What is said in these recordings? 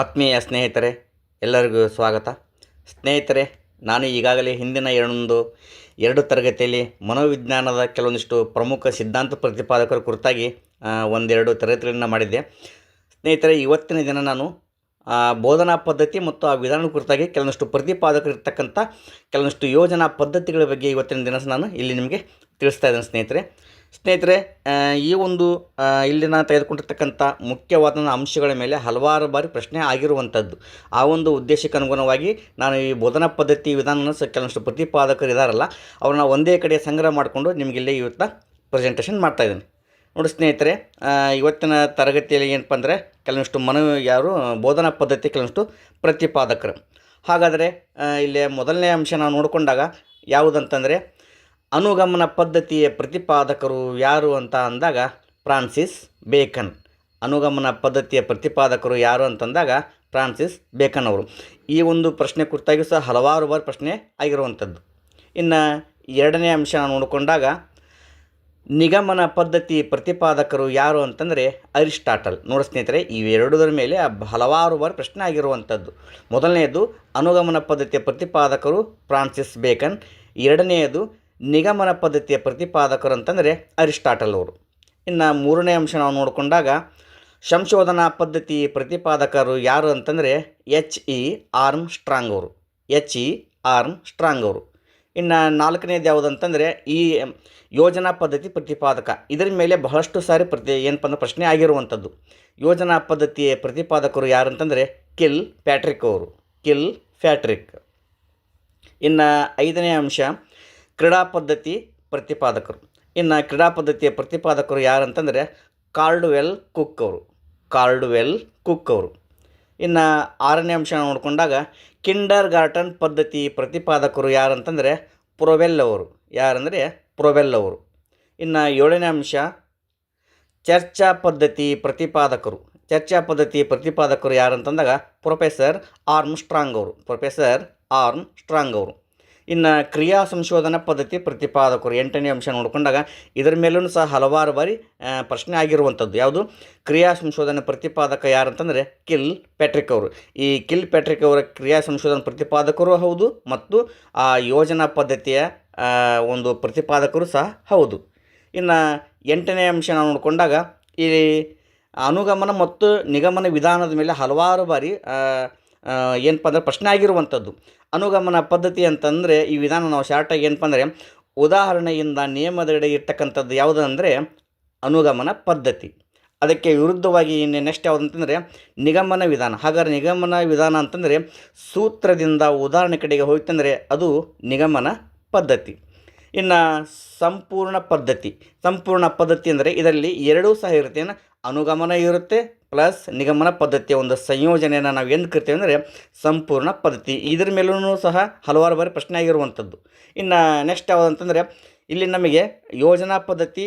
ಆತ್ಮೀಯ ಸ್ನೇಹಿತರೆ, ಎಲ್ಲರಿಗೂ ಸ್ವಾಗತ. ಸ್ನೇಹಿತರೆ, ನಾನು ಈಗಾಗಲೇ ಹಿಂದಿನ ಎರಡೊಂದು, ಎರಡು ತರಗತಿಯಲ್ಲಿ ಮನೋವಿಜ್ಞಾನದ ಕೆಲವೊಂದಿಷ್ಟು ಪ್ರಮುಖ ಸಿದ್ಧಾಂತ ಪ್ರತಿಪಾದಕರ ಕುರಿತಾಗಿ ಒಂದೆರಡು ತರಗತಿಗಳನ್ನು ಮಾಡಿದ್ದೆ. ಸ್ನೇಹಿತರೆ, ಇವತ್ತಿನ ದಿನ ನಾನು ಬೋಧನಾ ಪದ್ಧತಿ ಮತ್ತು ಆ ವಿಧಾನ ಕುರಿತಾಗಿ ಕೆಲವೊಂದಿಷ್ಟು ಪ್ರತಿಪಾದಕರು ಇರ್ತಕ್ಕಂಥ ಕೆಲವೊಂದಿಷ್ಟು ಯೋಜನಾ ಪದ್ಧತಿಗಳ ಬಗ್ಗೆ ಇವತ್ತಿನ ದಿನ ನಾನು ಇಲ್ಲಿ ನಿಮಗೆ ತಿಳಿಸ್ತಾ ಇದ್ದೇನೆ ಸ್ನೇಹಿತರೆ. ಸ್ನೇಹಿತರೆ ಈ ಒಂದು ಇಲ್ಲಿ ನಾನು ತೆಗೆದುಕೊಂಡಿರ್ತಕ್ಕಂಥ ಮುಖ್ಯವಾದ ಅಂಶಗಳ ಮೇಲೆ ಹಲವಾರು ಬಾರಿ ಪ್ರಶ್ನೆ ಆಗಿರುವಂಥದ್ದು. ಆ ಒಂದು ಉದ್ದೇಶಕ್ಕೆ ಅನುಗುಣವಾಗಿ ನಾನು ಈ ಬೋಧನಾ ಪದ್ಧತಿ ವಿಧಾನನ ಸ ಕೆಲವೊಂದಿಷ್ಟು ಪ್ರತಿಪಾದಕರು ಇದ್ದಾರಲ್ಲ ಅವ್ರನ್ನ ಒಂದೇ ಕಡೆ ಸಂಗ್ರಹ ಮಾಡಿಕೊಂಡು ನಿಮಗೆ ಇಲ್ಲಿ ಇವತ್ತು ಪ್ರೆಸೆಂಟೇಷನ್ ಮಾಡ್ತಾಯಿದ್ದೀನಿ ನೋಡಿ ಸ್ನೇಹಿತರೆ ಇವತ್ತಿನ ತರಗತಿಯಲ್ಲಿ ಏನಪ್ಪ ಅಂದರೆ ಕೆಲವೊಂದಿಷ್ಟು ಮನವಿ ಯಾರು, ಬೋಧನಾ ಪದ್ಧತಿ ಕೆಲವೊಂದಿಷ್ಟು ಪ್ರತಿಪಾದಕರು. ಹಾಗಾದರೆ ಇಲ್ಲಿ ಮೊದಲನೇ ಅಂಶ ನಾವು ನೋಡಿಕೊಂಡಾಗ ಯಾವುದಂತಂದರೆ ಅನುಗಮನ ಪದ್ಧತಿಯ ಪ್ರತಿಪಾದಕರು ಯಾರು ಅಂತ ಅಂದಾಗ ಫ್ರಾನ್ಸಿಸ್ ಬೇಕನ್. ಅನುಗಮನ ಪದ್ಧತಿಯ ಪ್ರತಿಪಾದಕರು ಯಾರು ಅಂತಂದಾಗ ಫ್ರಾನ್ಸಿಸ್ ಬೇಕನ್ ಅವರು. ಈ ಒಂದು ಪ್ರಶ್ನೆ ಕುರಿತಾಗಿ ಸಹ ಹಲವಾರು ಬಾರಿ ಪ್ರಶ್ನೆ ಆಗಿರುವಂಥದ್ದು. ಇನ್ನು ಎರಡನೇ ಅಂಶ ನೋಡಿಕೊಂಡಾಗ ನಿಗಮನ ಪದ್ಧತಿ ಪ್ರತಿಪಾದಕರು ಯಾರು ಅಂತಂದರೆ ಅರಿಸ್ಟಾಟಲ್. ನೋಡಿ ಸ್ನೇಹಿತರೆ ಇವೆರಡರ ಮೇಲೆ ಹಲವಾರು ಬಾರಿ ಪ್ರಶ್ನೆ ಆಗಿರುವಂಥದ್ದು. ಮೊದಲನೆಯದು ಅನುಗಮನ ಪದ್ಧತಿಯ ಪ್ರತಿಪಾದಕರು ಫ್ರಾನ್ಸಿಸ್ ಬೇಕನ್. ಎರಡನೆಯದು ನಿಗಮನ ಪದ್ಧತಿಯ ಪ್ರತಿಪಾದಕರು ಅಂತಂದರೆ ಅರಿಸ್ಟಾಟಲ್ ಅವರು ಇನ್ನು ಮೂರನೇ ಅಂಶ ನಾವು ನೋಡಿಕೊಂಡಾಗ ಸಂಶೋಧನಾ ಪದ್ಧತಿ ಪ್ರತಿಪಾದಕರು ಯಾರು ಅಂತಂದರೆ ಎಚ್ ಇ ಆರ್ಮ್ ಸ್ಟ್ರಾಂಗ್ ಅವರು ಎಚ್ ಇ ಆರ್ಮ್ ಸ್ಟ್ರಾಂಗ್ ಅವರು ಇನ್ನು ನಾಲ್ಕನೇದು ಯಾವುದಂತಂದರೆ ಈ ಯೋಜನಾ ಪದ್ಧತಿ ಪ್ರತಿಪಾದಕ. ಇದರ ಮೇಲೆ ಬಹಳಷ್ಟು ಸಾರಿ ಪ್ರತಿ ಏನಪ್ಪ ಅಂದ್ರೆ ಪ್ರಶ್ನೆ ಆಗಿರುವಂಥದ್ದು. ಯೋಜನಾ ಪದ್ಧತಿಯ ಪ್ರತಿಪಾದಕರು ಯಾರು ಅಂತಂದರೆ ಕಿಲ್ ಪ್ಯಾಟ್ರಿಕ್ ಅವರು. ಕಿಲ್ ಫ್ಯಾಟ್ರಿಕ್ ಇನ್ನು ಐದನೇ ಅಂಶ ಕ್ರೀಡಾ ಪದ್ಧತಿ ಪ್ರತಿಪಾದಕರು. ಇನ್ನು ಕ್ರೀಡಾ ಪದ್ಧತಿಯ ಪ್ರತಿಪಾದಕರು ಯಾರಂತಂದರೆ ಕಾರ್ಡ್ವೆಲ್ ಕುಕ್ ಅವರು. ಕಾರ್ಡ್ವೆಲ್ ಕುಕ್ ಅವರು. ಇನ್ನು ಆರನೇ ಅಂಶ ನೋಡಿಕೊಂಡಾಗ ಕಿಂಡರ್ ಗಾರ್ಟನ್ ಪದ್ಧತಿ ಪ್ರತಿಪಾದಕರು ಯಾರಂತಂದರೆ ಪ್ರೊವೆಲ್ ಅವರು. ಯಾರಂದರೆ ಪ್ರೊವೆಲ್ ಅವರು. ಇನ್ನು ಏಳನೇ ಅಂಶ ಚರ್ಚಾ ಪದ್ಧತಿ ಪ್ರತಿಪಾದಕರು. ಚರ್ಚಾ ಪದ್ಧತಿ ಪ್ರತಿಪಾದಕರು ಯಾರಂತಂದಾಗ ಪ್ರೊಫೆಸರ್ ಆರ್ಮ್ ಸ್ಟ್ರಾಂಗ್ ಅವರು. ಪ್ರೊಫೆಸರ್ ಆರ್ಮ್ ಸ್ಟ್ರಾಂಗ್ ಅವರು. ಇನ್ನು ಕ್ರಿಯಾ ಸಂಶೋಧನಾ ಪದ್ಧತಿ ಪ್ರತಿಪಾದಕರು ಎಂಟನೇ ಅಂಶ ನೋಡಿಕೊಂಡಾಗ ಇದರ ಮೇಲೂ ಸಹ ಹಲವಾರು ಬಾರಿ ಪ್ರಶ್ನೆ ಆಗಿರುವಂಥದ್ದು. ಯಾವುದು? ಕ್ರಿಯಾ ಸಂಶೋಧನೆ ಪ್ರತಿಪಾದಕ ಯಾರಂತಂದರೆ ಕಿಲ್ ಪ್ಯಾಟ್ರಿಕ್ ಅವರು. ಈ ಕಿಲ್ ಪ್ಯಾಟ್ರಿಕ್ ಅವರ ಕ್ರಿಯಾ ಸಂಶೋಧನಾ ಪ್ರತಿಪಾದಕರು ಹೌದು ಮತ್ತು ಆ ಯೋಜನಾ ಪದ್ಧತಿಯ ಒಂದು ಪ್ರತಿಪಾದಕರು ಸಹ ಹೌದು. ಇನ್ನು ಎಂಟನೇ ಅಂಶ ನಾವು ನೋಡಿಕೊಂಡಾಗ ಈ ಅನುಗಮನ ಮತ್ತು ನಿಗಮನ ವಿಧಾನದ ಮೇಲೆ ಹಲವಾರು ಬಾರಿ ಏನಪ್ಪ ಅಂದರೆ ಪ್ರಶ್ನೆ ಆಗಿರುವಂಥದ್ದು. ಅನುಗಮನ ಪದ್ಧತಿ ಅಂತಂದರೆ ಈ ವಿಧಾನ ನಾವು ಶಾರ್ಟಾಗಿ ಏನಪ್ಪ ಅಂದರೆ ಉದಾಹರಣೆಯಿಂದ ನಿಯಮದೆಡೆ ಇರ್ತಕ್ಕಂಥದ್ದು ಯಾವುದು ಅಂದರೆ ಅನುಗಮನ ಪದ್ಧತಿ. ಅದಕ್ಕೆ ವಿರುದ್ಧವಾಗಿ ಇನ್ನು ನೆಕ್ಸ್ಟ್ ಯಾವುದು ಅಂತಂದರೆ ನಿಗಮನ ವಿಧಾನ. ಹಾಗಾದ್ರೆ ನಿಗಮನ ವಿಧಾನ ಅಂತಂದರೆ ಸೂತ್ರದಿಂದ ಉದಾಹರಣೆ ಕಡೆಗೆ ಹೋಯ್ತಂದರೆ ಅದು ನಿಗಮನ ಪದ್ಧತಿ. ಇನ್ನು ಸಂಪೂರ್ಣ ಪದ್ಧತಿ. ಸಂಪೂರ್ಣ ಪದ್ಧತಿ ಅಂದರೆ ಇದರಲ್ಲಿ ಎರಡೂ ಸಹ ಇರುತ್ತೆ ಅನುಗಮನ ಇರುತ್ತೆ, ಪ್ಲಸ್ ನಿಗಮನ ಪದ್ಧತಿಯ ಒಂದು ಸಂಯೋಜನೆಯನ್ನು ನಾವು ಏನು ಕರಿತೇವೆ ಅಂದರೆ ಸಂಪೂರ್ಣ ಪದ್ಧತಿ. ಇದ್ರ ಮೇಲೂ ಸಹ ಹಲವಾರು ಬಾರಿ ಪ್ರಶ್ನೆ ಆಗಿರುವಂಥದ್ದು. ಇನ್ನು ನೆಕ್ಸ್ಟ್ ಯಾವುದಂತಂದರೆ, ಇಲ್ಲಿ ನಮಗೆ ಯೋಜನಾ ಪದ್ಧತಿ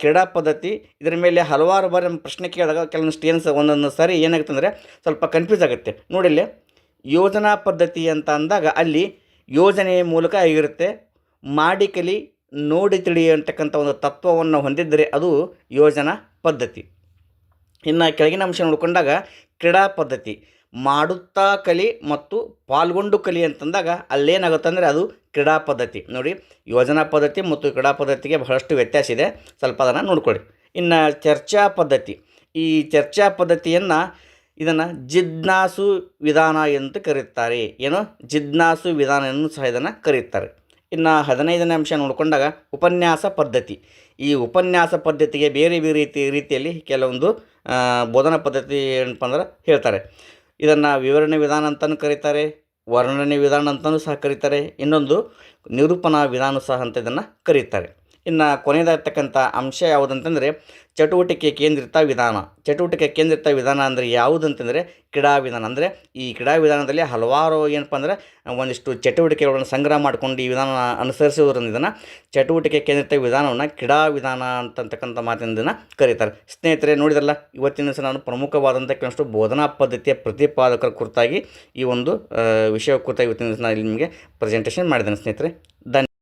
ಕ್ರೀಡಾ ಪದ್ಧತಿ, ಇದರ ಮೇಲೆ ಹಲವಾರು ಬಾರಿ ನಮ್ಮ ಪ್ರಶ್ನೆ ಕೇಳಿದಾಗ ಕೆಲವೊಂದಷ್ಟು ಏನು ಸಹ ಒಂದೊಂದು ಸಾರಿ ಏನಾಗುತ್ತೆ ಅಂದರೆ ಸ್ವಲ್ಪ ಕನ್ಫ್ಯೂಸ್ ಆಗುತ್ತೆ. ನೋಡಿಲ್ಲಿ ಯೋಜನಾ ಪದ್ಧತಿ ಅಂತ ಅಂದಾಗ ಅಲ್ಲಿ ಯೋಜನೆಯ ಮೂಲಕ ಆಗಿರುತ್ತೆ ಮಾಡಿ ಕಲಿ ನೋಡಿ ತಿಳಿ ಅಂತಕ್ಕಂಥ ಒಂದು ತತ್ವವನ್ನು ಹೊಂದಿದ್ದರೆ ಅದು ಯೋಜನಾ ಪದ್ಧತಿ. ಇನ್ನು ಕೆಳಗಿನ ಅಂಶ ನೋಡಿಕೊಂಡಾಗ ಕ್ರೀಡಾ ಪದ್ಧತಿ. ಮಾಡುತ್ತಾ ಕಲಿ ಮತ್ತು ಪಾಲ್ಗೊಂಡು ಕಲಿ ಅಂತಂದಾಗ ಅಲ್ಲೇನಾಗುತ್ತೆ ಅಂದರೆ ಅದು ಕ್ರೀಡಾ ಪದ್ಧತಿ. ನೋಡಿ, ಯೋಜನಾ ಪದ್ಧತಿ ಮತ್ತು ಕ್ರೀಡಾ ಪದ್ಧತಿಗೆ ಬಹಳಷ್ಟು ವ್ಯತ್ಯಾಸ ಇದೆ. ಸ್ವಲ್ಪ ಅದನ್ನು ನೋಡ್ಕೊಳ್ಳಿ. ಇನ್ನು ಚರ್ಚಾ ಪದ್ಧತಿ. ಈ ಚರ್ಚಾ ಪದ್ಧತಿಯನ್ನು ಇದನ್ನು ಜಿಜ್ಞಾಸು ವಿಧಾನ ಎಂದು ಕರೆಯುತ್ತಾರೆ ಏನು? ಜಿಜ್ಞಾಸು ವಿಧಾನ ಎಂದು ಸಹ ಇದನ್ನು ಕರೆಯುತ್ತಾರೆ ಇನ್ನು ಹದಿನೈದನೇ ಅಂಶ ನೋಡಿಕೊಂಡಾಗ ಉಪನ್ಯಾಸ ಪದ್ಧತಿ. ಈ ಉಪನ್ಯಾಸ ಪದ್ಧತಿಗೆ ಬೇರೆ ಬೇರೆ ರೀತಿ, ರೀತಿಯಲ್ಲಿ ಕೆಲವೊಂದು ಬೋಧನಾ ಪದ್ಧತಿ ಏನಪ್ಪ ಅಂದ್ರೆ ಹೇಳ್ತಾರೆ. ಇದನ್ನು ವಿವರಣೆ ವಿಧಾನ ಅಂತಲೂ ಕರೀತಾರೆ, ವರ್ಣನೆ ವಿಧಾನ ಅಂತಲೂ ಸಹ ಕರೀತಾರೆ, ಇನ್ನೊಂದು ನಿರೂಪಣಾ ವಿಧಾನ ಸಹ ಅಂತ ಇದನ್ನು ಕರೀತಾರೆ. ಇನ್ನು ಕೊನೆಯದಾಗಿರ್ತಕ್ಕಂಥ ಅಂಶ ಯಾವುದಂತಂದರೆ ಚಟುವಟಿಕೆ ಕೇಂದ್ರಿತ ವಿಧಾನ. ಚಟುವಟಿಕೆ ಕೇಂದ್ರಿತ ವಿಧಾನ ಅಂದರೆ ಯಾವುದಂತಂದರೆ ಕ್ರೀಡಾ ವಿಧಾನ. ಅಂದರೆ ಈ ಕ್ರೀಡಾ ವಿಧಾನದಲ್ಲಿ ಹಲವಾರು ಏನಪ್ಪ ಅಂದರೆ ಒಂದಿಷ್ಟು ಚಟುವಟಿಕೆಗಳನ್ನು ಸಂಗ್ರಹ ಮಾಡಿಕೊಂಡು ಈ ವಿಧಾನ ಅನುಸರಿಸುವುದರಿಂದ ಇದನ್ನು ಚಟುವಟಿಕೆ ಕೇಂದ್ರಿತ ವಿಧಾನವನ್ನು ಕ್ರೀಡಾ ವಿಧಾನ ಅಂತಕ್ಕಂಥ ಮಾತಿನ ಕರೀತಾರೆ. ಸ್ನೇಹಿತರೆ, ನೋಡಿದ್ರಲ್ಲ, ಇವತ್ತಿನ ದಿವಸ ನಾನು ಪ್ರಮುಖವಾದಂಥ ಕೆಲವಷ್ಟು ಬೋಧನಾ ಪದ್ಧತಿಯ ಪ್ರತಿಪಾದಕರ ಕುರಿತಾಗಿ ಈ ಒಂದು ವಿಷಯ ಕುರಿತಾಗಿ ಇವತ್ತಿನ ದಿವಸ ನಾನು ಇಲ್ಲಿ ನಿಮಗೆ ಪ್ರೆಸೆಂಟೇಷನ್ ಮಾಡಿದ್ದೇನೆ. ಸ್ನೇಹಿತರೆ, ಧನ್ಯ